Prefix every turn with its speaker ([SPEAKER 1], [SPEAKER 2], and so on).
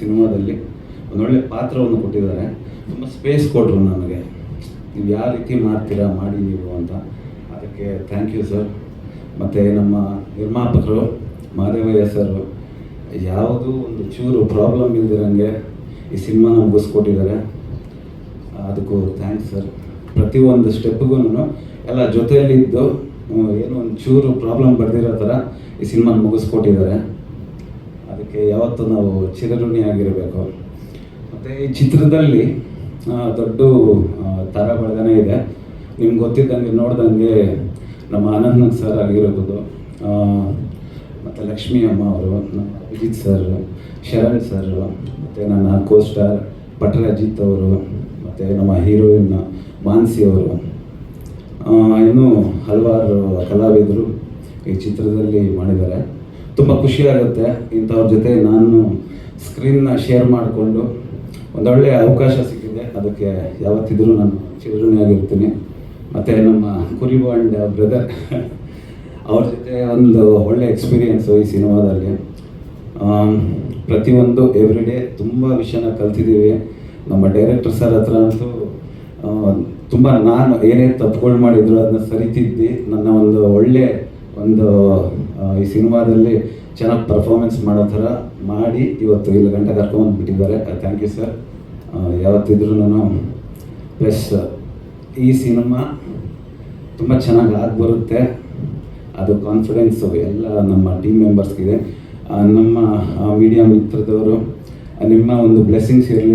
[SPEAKER 1] ಸಿನಿಮಾದಲ್ಲಿ ಒಂದೊಳ್ಳೆ ಪಾತ್ರವನ್ನು ಕೊಟ್ಟಿದ್ದಾರೆ. ತುಂಬ ಸ್ಪೇಸ್ ಕೊಟ್ಟರು ನನಗೆ ನೀವು ಯಾವ ರೀತಿ ಮಾಡ್ತೀರಾ, ಮಾಡಿ ನೀವು ಅಂತ. ಅದಕ್ಕೆ ಥ್ಯಾಂಕ್ ಯು ಸರ್ ಮತ್ತು ನಮ್ಮ ನಿರ್ಮಾಪಕರು, ಮಾದೇವಯ್ಯ ಸರ್ ಯಾವುದೂ ಒಂದು ಚೂರು ಪ್ರಾಬ್ಲಮ್ ಇಲ್ದಿರಂಗೆ ಈ ಸಿನಿಮಾನ ಮುಗಿಸ್ಕೊಟ್ಟಿದ್ದಾರೆ ಅದಕ್ಕೂ ಥ್ಯಾಂಕ್ಸ್ ಸರ್ ಪ್ರತಿಯೊಂದು ಸ್ಟೆಪ್ಗೂ ಎಲ್ಲ ಜೊತೆಯಲ್ಲಿದ್ದು ಏನೋ ಒಂದು ಚೂರು ಪ್ರಾಬ್ಲಮ್ ಬರ್ದಿರೋ ಥರ ಈ ಸಿನಿಮಾನ ಮುಗಿಸ್ಕೊಟ್ಟಿದ್ದಾರೆ ಅದಕ್ಕೆ ಯಾವತ್ತೂ ನಾವು ಚಿರಋಣಿಯಾಗಿರಬೇಕು ಮತ್ತು ಈ ಚಿತ್ರದಲ್ಲಿ ದೊಡ್ಡ ತರ ಬಳಗನೆ ಇದೆ. ನಿಮ್ಗೆ ಗೊತ್ತಿದ್ದಂಗೆ ನೋಡ್ದಂಗೆ ನಮ್ಮ ಆನಂದ್ ಸರ್ ಆಗಿರ್ಬೋದು ಮತ್ತು ಲಕ್ಷ್ಮೀ ಅಮ್ಮ ಅವರು ಅಭಿಜಿತ್ ಸರ್, ಶರಣ್ ಸರ್, ಮತ್ತು ನನ್ನ ಕೋ ಸ್ಟಾರ್ ಅಜಿತ್ ಅವರು, ಮತ್ತು ನಮ್ಮ ಹೀರೋಯಿನ್ ಮಾನ್ಸಿ ಅವರು. ಇನ್ನೂ ಹಲವಾರು ಕಲಾವಿದರು ಈ ಚಿತ್ರದಲ್ಲಿ ಮಾಡಿದ್ದಾರೆ. ತುಂಬ ಖುಷಿಯಾಗುತ್ತೆ ಇಂಥವ್ರ ಜೊತೆ ನಾನು ಸ್ಕ್ರೀನ್ನ ಶೇರ್ ಮಾಡಿಕೊಂಡು ಒಂದೊಳ್ಳೆಯ ಅವಕಾಶ ಸಿಕ್ಕಿದೆ. ಅದಕ್ಕೆ ಯಾವತ್ತಿದ್ರೂ ನಾನು ಚಿರಋಣಿಯಾಗಿರ್ತೀನಿ ಮತ್ತು ನಮ್ಮ ಕುರಿಬಾಂಡ್ ಬ್ರದರ್ ಅವ್ರ ಜೊತೆ ಒಂದು ಒಳ್ಳೆ ಎಕ್ಸ್ಪೀರಿಯೆನ್ಸು ಈ ಸಿನಿಮಾದಲ್ಲಿ. ಪ್ರತಿಯೊಂದು ಎವ್ರಿ ಡೇ ತುಂಬ ವಿಷಯನ ಕಲ್ತಿದ್ದೀವಿ. ನಮ್ಮ ಡೈರೆಕ್ಟರ್ ಸರ್ ಹತ್ರ ಅಂತೂ ತುಂಬ ನಾನು ಏನೇ ತಪ್ಪುಗಳು ಮಾಡಿದ್ರು ಅದನ್ನ ಸರಿತಿದ್ದಿ. ನನ್ನ ಒಂದು ಒಳ್ಳೆ ಒಂದು ಈ ಸಿನಿಮಾದಲ್ಲಿ ಚೆನ್ನಾಗಿ ಪರ್ಫಾರ್ಮೆನ್ಸ್ ಮಾಡೋ ಥರ ಮಾಡಿ ಇವತ್ತು ಇಲ್ಲಿ ಗಂಟೆ ಕರ್ಕೊಂಡ್ಬಿಟ್ಟಿದ್ದಾರೆ ಥ್ಯಾಂಕ್ ಯು ಸರ್ ಯಾವತ್ತಿದ್ರೂ ನಾನು ಪ್ಲಸ್ ಈ ಸಿನಿಮಾ ತುಂಬ ಚೆನ್ನಾಗಿ ಆಗಿ ಬರುತ್ತೆ. ಅದು ಕಾನ್ಫಿಡೆನ್ಸು ಎಲ್ಲ ನಮ್ಮ ಟೀಮ್ ಮೆಂಬರ್ಸ್ಗಿದೆ ನಮ್ಮ ಮೀಡಿಯಾ ಮಿತ್ರದವರು ನಿಮ್ಮ ಒಂದು ಬ್ಲೆಸ್ಸಿಂಗ್ಸ್ ಇರಲಿ